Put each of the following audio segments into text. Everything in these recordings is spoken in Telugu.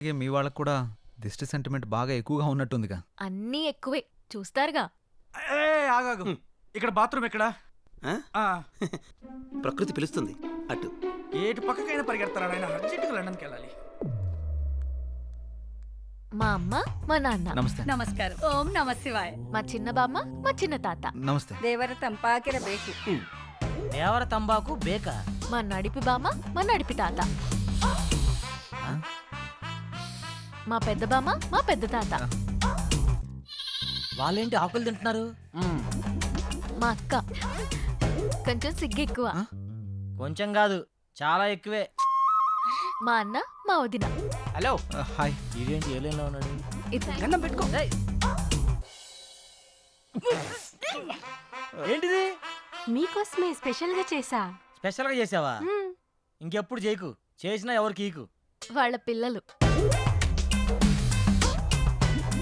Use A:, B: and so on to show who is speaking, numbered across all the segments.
A: అలాగే మీ వాళ్ళకు కూడా దిష్టి సెంటిమెంట్ బాగా ఎక్కువగా ఉన్నట్టుందిగా
B: అన్నీ ఎక్కువే చూస్తారుగా
C: ఏ ఆగాగు ఇక్కడ బాత్రూమ్ ఎక్కడ
D: ఆ?
C: ఆ,
D: ప్రకృతి పిలుస్తుంది అటు
C: ఏటు పక్కకైనా పరిగెడతారా ఆయన అర్జెంటుగా లండన్కి వెళ్ళాలి
B: మా అమ్మ మా నాన్న
A: నమస్తే
E: ನಮಸ್ಕಾರ ಓಂ ನಮ ಶಿವಾಯ
B: మా చిన్న బామ్మ మా చిన్న తాత
A: నమస్తే
E: ದೇವರ ತಂಪಾಕಿರಬೇಕು
F: దేవర తంబాకు బేక
B: మా నడిపి బామ్మ మా నడిపి తాత మా పెద్ద బామ్మ మా పెద్ద తాత.
F: వాళ్ళేంటి ఆకులు తింటున్నారు?
B: మా అక్క. కొంచెం సిగ్గు ఎక్కువ
F: కొంచెం కాదు చాలా ఎక్కువే.
B: మా అన్న మా వదిన.
C: హలో.
A: హాయ్.
F: ఇదేంటి ఏలేలో ఉన్నాడు?
B: ఇది
C: గంధం పెట్టుకో.
F: ఏంటిది?
G: మీకోసమే స్పెషల్గా చేసా
F: స్పెషల్గా చేసావా ఇంకెప్పుడు చేయకు. చేసినా ఎవరికి ఈకు.
B: వాళ్ళ పిల్లలు.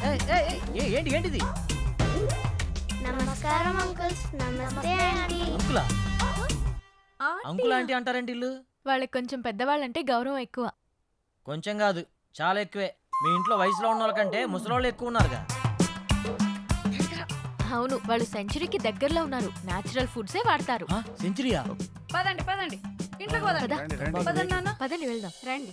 F: ఏంటి ఏంటిది?
H: నమస్కారం అంకుల్స్. నమస్తే ఆంటీ
F: అంకులా? అంకుల్ ఆంటీ అంటారేంటి ఇల్లు?
B: వాళ్ళకి కొంచెం పెద్దవాళ్ళంటే గౌరవం ఎక్కువ.
F: కొంచెం కాదు చాలా ఎక్కువే. మీ ఇంట్లో వయసులో ఉన్న వాళ్ళకంటే ముసలోళ్ళు ఎక్కువ ఉన్నారుగా.
B: అవును వాళ్ళు సెంచరీకి దగ్గరలో ఉన్నారు. నేచురల్ ఫుడ్సే వాడతారు.
F: ఆ, సెంచరీయా?
E: పదండి పదండి. ఇంట్లోకి పదండి
B: పద.
E: పదండి నాన్న.
B: పదండి వెళ్దాం.
G: రండి.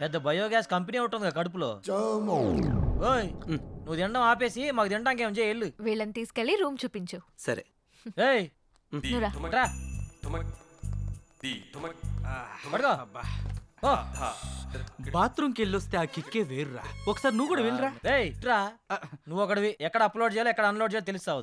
F: పెద్ద బయోగ్యాస్ కంపెనీ ఒకటి ఉంది కడుపులో. ఓయ్ నువ్వు తినడం ఆపేసి మాకు తినడానికి ఏం చేయాలి
B: వీళ్ళని తీసుకెళ్ళి రూమ్ చూపించు.
D: సరే.
F: ఏయ్. రా.
C: బాత్రూమ్కి వెళ్ళొస్తే ఆ కిక్కే వేరురా. ఒకసారి నువ్వు కూడా వెళ్ళరా?
F: రేయ్ ఇట్రా నువ్వు ఒకటివి ఎక్కడ అప్లోడ్ చేయాలో ఎక్కడ అన్లోడ్ చేయాలో తెలుస్తావు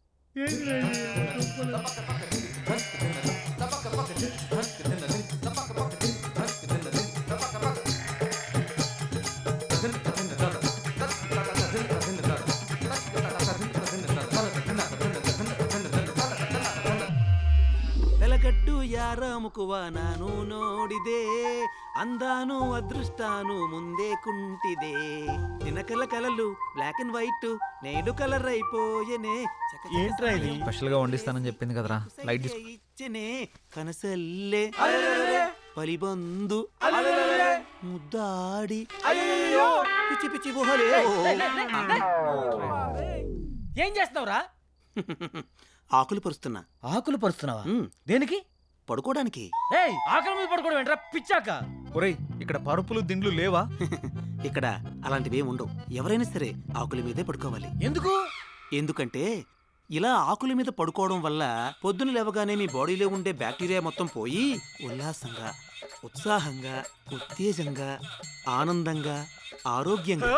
D: వెలగట్టు యారాముకువ ನಾನು ನೋಡಿದೆ అందాను అదృష్టాను ముందే కుంటిదే తినకల కలలు బ్లాక్ అండ్ వైట్ నేడు కలర్ అయిపోయెనే చకచక
F: ఏంట్రా ఇది?
D: సమయం
A: స్పెషల్గా వండిస్తానని చెప్పింది కదరా. లైట్
D: ఇచ్చనే కనసల్లే. పలిబందు ముద్దాడి పిచ్చి పిచ్చి గుహలే
F: ఏం చేస్తున్నావురా
D: ఆకులు పరుస్తున్నా
F: ఆకులు పరుస్తున్నావా దేనికి
D: పడుకోవడానికి
F: ఏయ్ ఆకలి మీద పడుకోవడం ఏంట్రా పిచ్చాక
A: ఒరేయ్ ఇక్కడ పరుపులు దిండ్లు లేవా
D: ఇక్కడ అలాంటివి ఉండవు ఎవరైనా సరే ఆకుల మీదే పడుకోవాలి
F: ఎందుకు
D: ఎందుకంటే ఇలా ఆకుల మీద పడుకోవడం వల్ల పొద్దున లేవగానే మీ బాడీలో ఉండే బ్యాక్టీరియా మొత్తం పోయి ఉల్లాసంగా ఉత్సాహంగా ఉత్తేజంగా ఆనందంగా ఆరోగ్యంగా?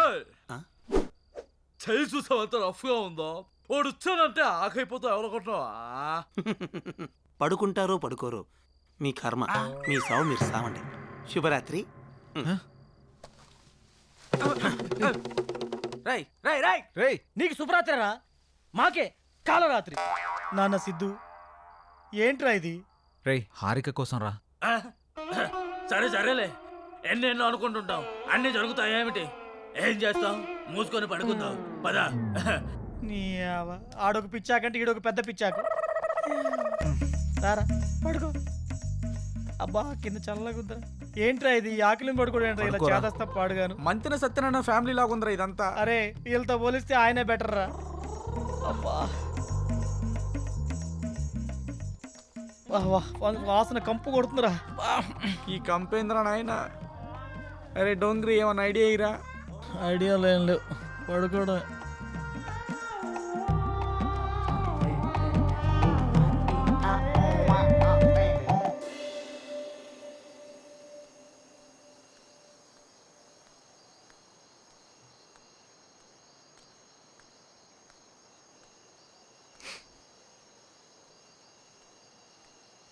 C: చేయి చూసావు ఎంత రఫ్గా ఉందో? వాడు వచ్చానంటే ఆకైపోతావు ఎవరనుకుంటున్నావా
D: పడుకుంటారో పడుకోరో మీ కర్మ మీ సావు మీరు సావండి. శుభరాత్రి.
C: రై రై రై
A: రేయ్
F: నీకు శుభరాత్రి రా. మాకే. కాలరాత్రి. నాన్న సిద్ధు ఏంట్రా ఇది?
A: రేయ్ హారిక కోసం రా.
C: సరే సరేలే. ఎన్నెన్నో అనుకుంటుంటాం. అన్ని జరుగుతాయి ఏమిటి? ఏం చేస్తాం? మూసుకొని పడుకుందాం. పద.
F: నీ ఆవ- ఆడొక పిచ్చాకంటే ఈడొక పెద్ద పిచ్చాకు. రారా పడుకో. అబ్బా కింద చల్లగా ఉందిరా. ఏంట్రా ఇది? ఈ ఆకలిని పడుకోవడం ఏంట్రా? ఇలా
A: పడుకోరా.
F: చేదస్తా పాడుగాను.
C: మంతిన సత్యనారాయణ ఫ్యామిలీ లాగా ఉందిరా ఇదంతా.
F: అరే వీళ్ళతో పోలిస్తే ఆయనే బెటర్ రా. అబ్బా. వాసన కంపు కొడుతుందిరా.
C: ఈ కంపేంద్ర నాయన? అరే డోంగ్రీ ఏమన్నా ఐడియా ఇరా
F: ఐడియా లేం లేవు. పడుకోవడం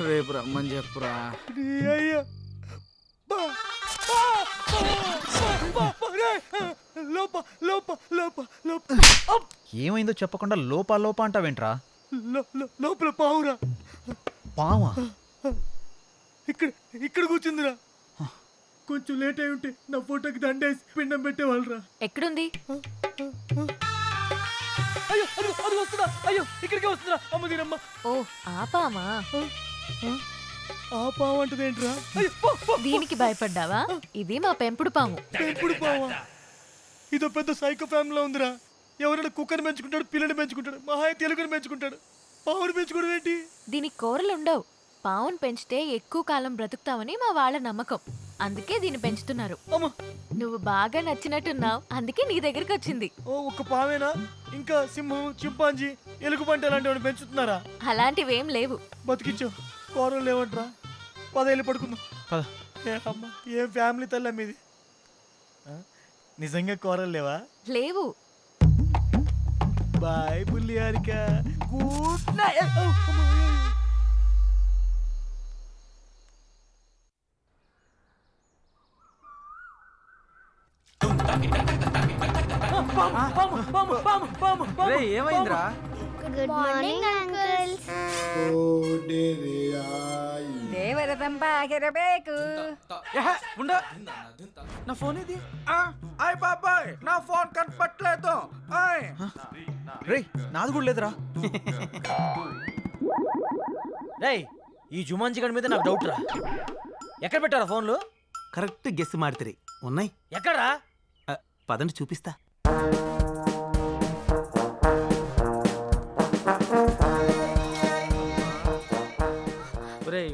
C: రేపు రమ్మని చెప్పురా!
A: ఏమైందో చెప్పకుండా లోపా లోపా అంటావేంట్రా?
F: లో- లో- లోపల పావురా.
A: పావా?
F: ఇక్కడ ఇక్కడ కూర్చుందిరా. కొంచెం లేట్ అయి ఉంటే నా ఫోటోకి దండేసి పిండం పెట్టేవాళ్ళరా.
B: ఎక్కడుంది?
F: అయ్యో అది అది వస్తుందా? అయ్యో ఇక్కడికే వస్తుందా అమ్మ దీనమ్మ
B: ఓ ఆపామా
F: ఆ? పావు అంటది ఏంట్రా.
B: దీనికి భయపడ్డావా? ఇది మా పెంపుడు పాము
F: పెంపుడు పావా? ఇదో పెద్ద సైకో ఫ్యామిలీలో ఉందిరా. ఎవరైనా కుక్కని పెంచుకుంటాడు పిల్లని పెంచుకుంటాడు మహాయ తెలుగుని పెంచుకుంటాడు. పావుని పెంచుకోవడం ఏంటి?
B: దీనికి కూరలు ఉండవు. పావును పెంచితే ఎక్కువ కాలం బ్రతుకుతామని మా వాళ్ళ నమ్మకం. అందుకే దీన్ని పెంచుతున్నారు.
F: అమ్మ.
B: నువ్వు బాగా నచ్చినట్టున్నావు. అందుకే నీ దగ్గరికి వచ్చింది.
F: ఓ ఒక్క పావేనా? ఇంకా సింహం చింపాంజీ ఎలుగుబంటి అలాంటి వాడిని పెంచుతున్నారా?
B: అలాంటివేం లేవు.
F: బతికించు. కూరలు లేవంట్రా. పదేళ్ళు పడుకుందాం.
A: పద.
F: ఏ అమ్మ ఏం ఫ్యామిలీ తల్లి మీది? ఆ? నిజంగా కూరలు లేవా?
B: లేవు.
F: బాయ్ బుల్లి హారిక గుడ్ నైట్
A: ఏమైందిరా?
H: గుడ్ మార్నింగ్ అంకుల్స్
E: ದೇವರ ತಂಪಾಗಿರಬೇಕು
C: ఉండ నా ఫోన్ ఇది అయ్ బాబాయ్ నా ఫోన్ కనపట్లేదు ఆయ్
A: రే నాది కూడా లేదురా
F: రేయ్ ఈ జుమాన్జీ గడి మీద నాకు డౌట్ రా ఎక్కడ పెట్టారా ఫోన్లు
D: కరెక్ట్ గెస్ మాడితే ఉన్నాయి
F: ఎక్కడ్రా
D: ఆ, పదండి చూపిస్తా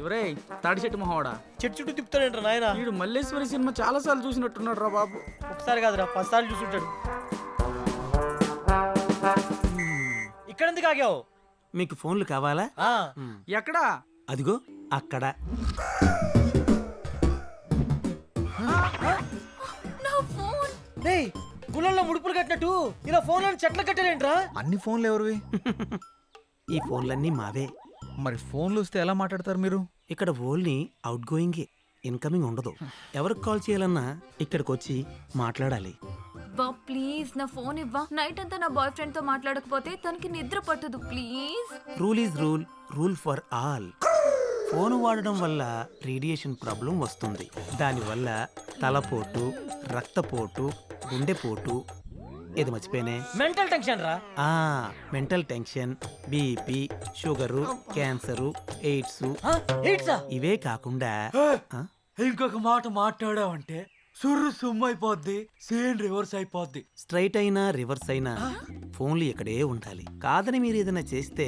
C: ఒరేయ్ తాడి చెట్టు మొహవాడా?
F: చెట్టు చుట్టూ తిప్పుతాడేంట్రా నాయన?
C: వీడు మల్లేశ్వరి సినిమా చాలా సార్లు చూసినట్టున్నాడు రా బాబు.
F: ఒకసారి కాదురా పది సార్లు చూసుంటాడు. ఇక్కడ ఎందుకు ఆగావు?
D: మీకు ఫోన్లు కావాలా?
F: ఆ,
C: ఎక్కడా?
D: అదిగో అక్కడ.
F: గుళ్ళల్లో ముడుపులు కట్టినట్టు ఇలా ఫోన్లను చెట్లు కట్టారేంట్రా
A: అన్ని ఫోన్లు ఎవరివి?
D: ఈ ఫోన్లన్నీ మావే.
A: మరి ఫోన్లు వస్తే ఎలా మాట్లాడతారు మీరు?
D: ఇక్కడ ఓన్లీ అవుట్ గోయింగే ఇన్కమింగ్ ఉండదు. ఎవరికి కాల్ చేయాలన్నా ఇక్కడికి వచ్చి మాట్లాడాలి.
G: వా ప్లీజ్ నా ఫోన్ ఇవ్వా. నైట్ అంతా నా బాయ్ ఫ్రెండ్తో మాట్లాడకపోతే తనకి నిద్ర పట్టదు please
D: rule is rule rule for all phone వాడడం వల్ల రేడియేషన్ ప్రాబ్లం వస్తుంది. దానివల్ల తలపోటు రక్తపోటు గుండెపోటు ఇది మర్చిపోయినే?
F: మెంటల్ టెన్షన్ రా.
D: ఆ mental tension BP sugar cancer AIDS.
F: ఆ, ఏంట్రా
D: ఇవే కాకుండా ఆ,
C: ఇంకొక మాట మాట్లాడావంటే సుర్రు సుమ్ము అయిపోద్ది సేమ్ రివర్స్ అయిపోద్ది.
D: స్ట్రైట్ అయినా రివర్స్ అయినా ఫోన్లు ఇక్కడే ఉండాలి. కాదని మీరు ఏదైనా చేస్తే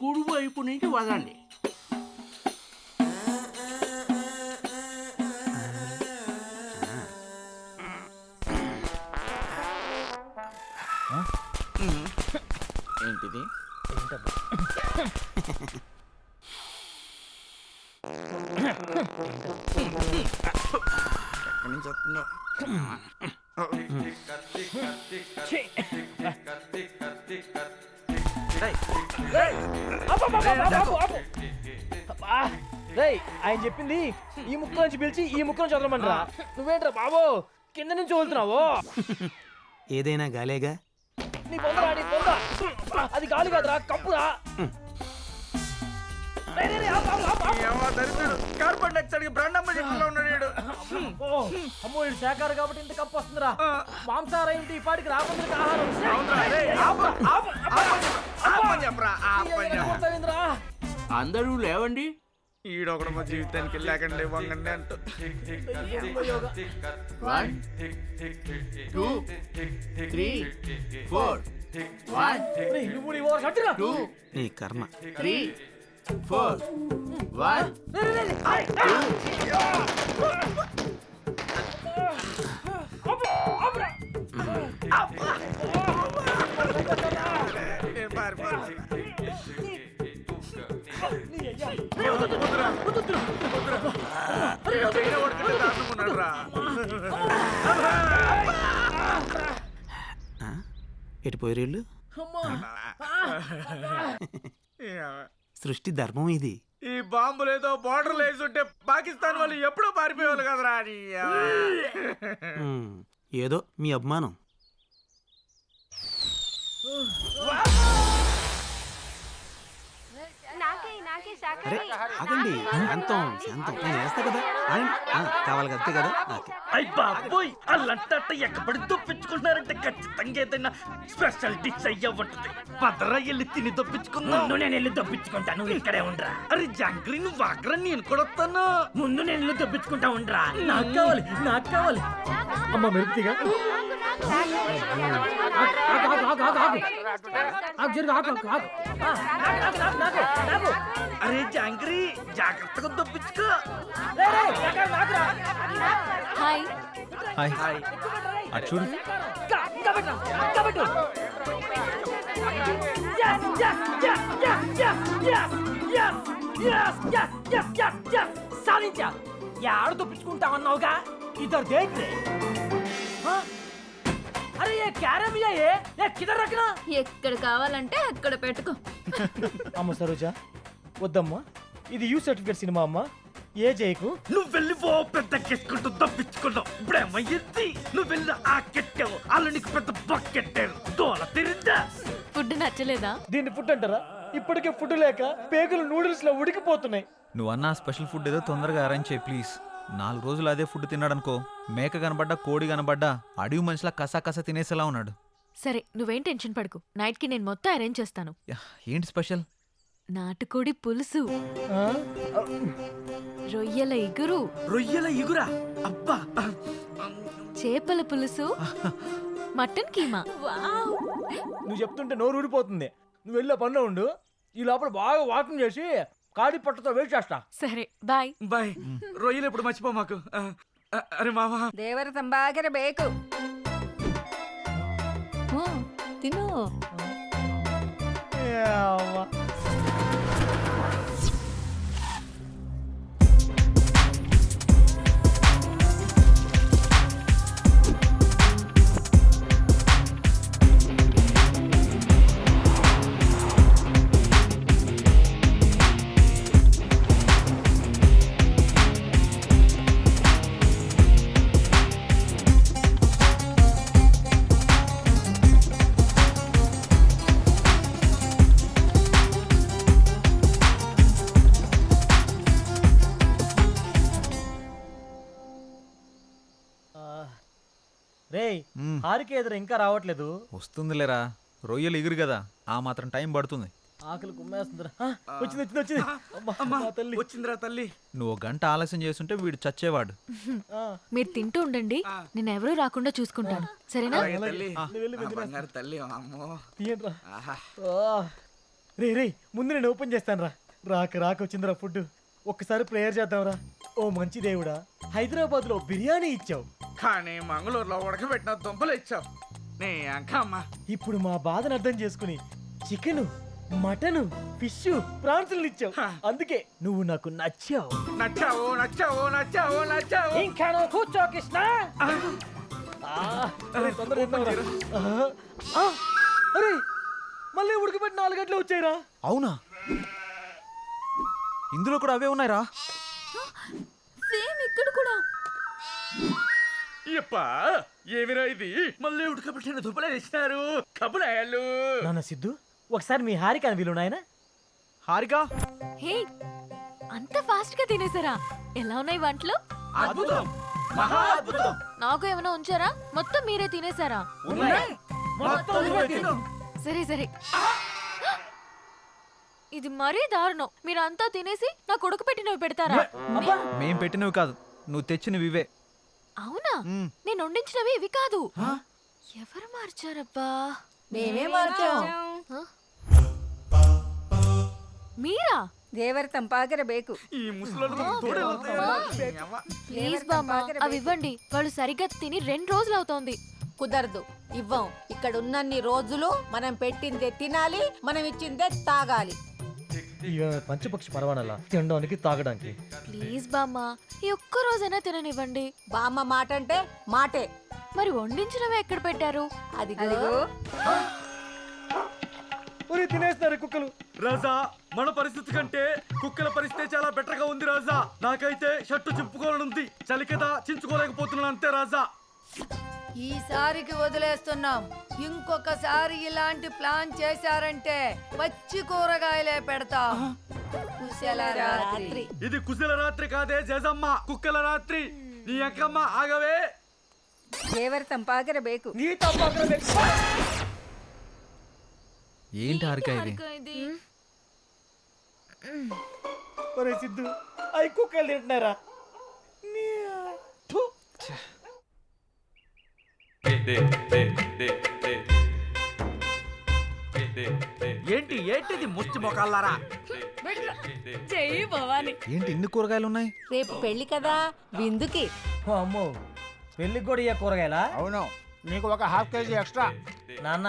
I: కుడివైపు నుంచి వదండి. ఏంటిది?
C: ఎక్కడి నుంచి వస్తుందో? కత్తి
D: కత్తి
F: కత్తి కత్తి కత్తి కత్తి కత్తి రేయ్ ఆయన చెప్పింది ఈ ముక్క నుంచి పిలిచి ఈ ముక్క నుంచి వదలమంటారా? నువ్వేంట్రా బాబు? కింద నుంచి వదులుతున్నావు?
D: ఏదైనా గాలేగా?
F: నీ పొందరా నీ పొంద అది గాలి కాదురా కప్పురా.
J: కార్బన్ డైఆక్సైడ్ బ్రాండమ్మ చెట్టులో ఉన్నాడు వీడు.
F: ఓ, అమ్మో ఇది శాఖాహారం కాబట్టి ఇంత కప్పు వస్తుందిరా. మాంసాహారం ఏంటి? ఈ పాటికి రాకుండా ఆహారం.
J: ఆపని చెప్పరా, ఆపని చెప్పరా.
F: కొడతావేంద్రా?
I: అందరూ లేవండి.
J: ఈడొకడు మా జీవితానికి లేకండి వంగండి అంటూ.
I: One two three four one
F: రేయ్, నువ్వు నీ.
I: టూ
D: కర్మ.
I: త్రీ ఫోర్ వన్
F: రేయ్, రేయ్, రేయ్. ఆపు, ఆపురా.
J: నేను పారిపోవాలి.
F: నీ అయ్యా.
J: ఈడ పైన పడుకుంటే దాటుకున్నాడు రా.
D: ఆ? ఎటు
F: అమ్మా.
D: సృష్టి ధర్మం ఇది
J: ఈ బాంబులు ఏదో బార్డర్ వేసి ఉంటే పాకిస్తాన్ వాళ్ళు ఎప్పుడో పారిపోయేవాళ్ళు కదరా నీ అవ్వ.
D: ఉమ్, ఏదో మీ అభిమానం అరే ఆగండి. శాంతం శాంతం. నేను వేస్తా కదా. కావాలి కదా అంతే కదా? ఓకే.
C: అయ్ బాబోయ్ అల్లంట ఎక్కబడి దొప్పించుకుంటున్నారంటే ఖచ్చితంగా ఏదైనా స్పెషల్ డిష్ అయ్యా ఉంటుంది. పదరా వెళ్ళి తిని దొప్పించుకుందాం. ముందు నేను వెళ్ళి దొప్పించుకుంటా నువ్వు ఇక్కడే ఉండరా. అరే జంగ్రీ నువ్వు అక్కడ నేను కూడా వస్తాను. ముందు నేను వెళ్ళి దొప్పించుకుంటా ఉండరా.
F: నాకు కావాలి నాకు కావాలి. అమ్మ మెరుపుతిగా.
C: అరే జాంగ్రీ జాగ్రత్తగా
F: తప్పించుకో
B: హాయ్.
A: హాయ్. హాయ్. చూడు.
F: సాధించా ఆడ తప్పించుకుంటా అన్నావుగా? ఇద్దరు. దేంట్రే అరే ఏ క్యారమ్ ఏ? ఏ కిదర్ రకనా?
G: ఎక్కడ కావాలంటే అక్కడ పెట్టుకో.
F: అమ్మ సరోజా వద్దమ్మా. ఇది యూ సర్టిఫికేట్ సినిమా అమ్మా. ఏ చేయకు
C: నువ్వు వెళ్ళి ఓ పెద్ద కెట్టుకుంటూ దప్పించుకున్నావు ఇప్పుడేమయ్యింది నువ్వు వెళ్ళి ఆ కెట్టావు అలా నీకు పెద్ద బకెట్టారు దోల తిరిందా
B: ఫుడ్ నచ్చలేదా?
F: దీన్ని ఫుడ్ అంటారా? ఇప్పటికే ఫుడ్ లేక పేగులు నూడిల్స్లో ఉడికిపోతున్నాయి.
A: నువ్వు అన్న స్పెషల్ ఫుడ్ ఏదో తొందరగా అరేంజ్ చేయి ప్లీజ్ నాలుగు రోజులు అదే ఫుడ్ తిన్నాడనుకో మేక కనబడ్డా కోడి కనబడ్డా అడవి మనిషిలా కసా కసా తినేసేలా ఉన్నాడు.
B: సరే నువ్వేం టెన్షన్ పడకు. నైట్కి నేను మొత్తం అరేంజ్ చేస్తాను.
A: ఏంటి స్పెషల్?
B: నాటుకోడి పులుసు.
F: ఆ?
B: రొయ్యల ఇగురు.
C: రొయ్యల ఇగురా? అబ్బా!
B: చేపల పులుసు. మటన్ కీమా. వావ్!
F: నువ్వు చెప్తుంటే నోరు ఊడిపోతుంది. నువ్వు వెళ్ళే పనిలో ఉండు. ఈ లోపల బాగా వాకింగ్ చేసి కాడి పట్టుతో వెయిట్ చేస్తా.
B: సరే బాయ్.
C: బాయ్. రొయ్యలు ఎప్పుడు మర్చిపో మాకు. అరే మామా
F: దేవర సంబాగర బేకు.
A: తిను.
F: హారిక ఎదురు ఇంకా రావట్లేదు.
A: వస్తుందిలేరా రొయ్యలు ఎగురు కదా ఆ మాత్రం టైం పడుతుంది.
F: ఆకలి కుమ్మేస్తుందిరా. ఆ, వచ్చింది వచ్చింది వచ్చింది. అమ్మా,
C: అమ్మా
F: మా తల్లి.
C: వచ్చిందిరా తల్లి.
A: నువ్వు ఒక గంట ఆలస్యం చేస్తుంటే వీడు చచ్చేవాడు.
F: ఆ,
B: మీరు తింటూ ఉండండి నేను ఎవరూ రాకుండా చూసుకుంటాను. సరేనా?
C: అలాగే తల్లి.
F: నువ్వు వెళ్ళి
C: ఆ,
F: వెతికి
C: బంగారు తల్లి అమ్మో.
F: తీయండిరా.
C: ఆహా.
F: ఆ. రే రే ముందు నేను ఓపెన్ చేస్తాను రా రాక రాక వచ్చిందిరా ఫుడ్ ఒక్కసారి ప్రేయర్ చేద్దాంరా. ఓ మంచి దేవుడా హైదరాబాద్లో బిర్యానీ ఇచ్చావు.
J: కానీ మంగళూరులో ఉడకబెట్టిన దుంపలు ఇచ్చావు. నీ అంక అమ్మ.
F: ఇప్పుడు మా బాధను అర్థం చేసుకుని చికెన్ మటన్ ఫిష్ ప్రాన్స్ ఇచ్చావు. అందుకే నువ్వు నాకు నచ్చావు.
J: నచ్చావు నచ్చావు నచ్చావు నచ్చావు.
F: ఇంకా నువ్వు కూర్చో కృష్ణ. ఆ, అరే, మళ్ళీ ఉడకబెట్టి నాలుగు గంటలు వచ్చాయిరా.
A: అవునా? ఇందులో కూడా అవే ఉన్నాయిరా.
G: సేమ్
J: ఇప్పా ఏమిరా ఇది?
C: మళ్ళీ ఉడకబెట్టిన దుబ్బలే తెచ్చినారు. కబులాయాలు
F: నాన్న సిద్ధు ఒకసారి మీ హారిక వీలు నాయన.
A: హారిక?
B: హే అంత ఫాస్ట్గా తినేసారా? ఎలా ఉన్నాయి వంటలు?
C: అద్భుతం! మహా అద్భుతం!
B: నాకు ఏమైనా ఉంచారా? మొత్తం మీరే తినేసారా?
C: ఉన్నాయి. మొత్తం నువ్వే తిను.
B: సరే సరే. ఇది మరీ దారుణం. మీరంతా తినేసి నా కొడుకు పెట్టినవి పెడతారా?
A: మేం పెట్టినవి కాదు. నువ్వు తెచ్చినవి ఇవే.
B: అవునా? నేను వండించినవి ఇవి కాదు. ఎవరు మార్చారబ్బా?
E: మేమే మార్చాం.
B: మీరా?
J: దేవర తంపాకర బేకు.
B: ప్లీజ్ బామ్మా అవి ఇవ్వండి. వాళ్ళు సరిగ్గా తిని రెండు రోజులు అవుతోంది.
K: కుదరదు. ఇవ్వం. ఇక్కడ ఉన్నన్ని రోజులు మనం పెట్టిందే తినాలి మనం ఇచ్చిందే తాగాలి.
F: ఇక పంచపక్షి పరవానలా తినడానికి తాగడానికి.
B: ప్లీజ్ బామ్మ ఈ ఒక్క రోజైనా తిననివ్వండి.
K: బామ్మ మాట అంటే మాటే.
B: మరి వండించినవి ఎక్కడ పెట్టారు?
K: అది
E: అదిగో.
F: ఒరే తినేస్తున్నారు కుక్కలు.
C: రాజా మన పరిస్థితి కంటే కుక్కల పరిస్థితి చాలా బెటర్గా ఉంది రాజా. నాకైతే షర్టు చింపుకోవాలనుంది. చలి కదా చించుకోలేకపోతున్నాను అంతే రాజా.
K: ఈసారికి వదిలేస్తున్నాం. ఇంకొకసారి ఇలాంటి ప్లాన్ చేశారంటే పచ్చి కూరగాయలే పెడతాం. రాత్రి.
C: ఇది కుశల రాత్రి కాదే జజమ్మ కుక్కల రాత్రి. నీ అక్కమ్మ ఆగవే.
E: దేవర తంపాగర
F: నీ
A: ఏంటి ఇది
F: ఒరే సిద్ధు అయి కుక్కలు తింటున్నారా?
C: ఏంటి ఏంటిది ముచ్చి మొకాలారా
G: చెయ్యి భవాని.
A: ఏంటి ఇన్ని కూరగాయలు ఉన్నాయి?
K: రేపు పెళ్ళి కదా విందుకి.
F: అమ్మో పెళ్ళికి కూడా ఇయ్య కూరగాయలా?
I: అవును. నీకు ఒక హాఫ్ కేజీ ఎక్స్ట్రా.
F: నాన్న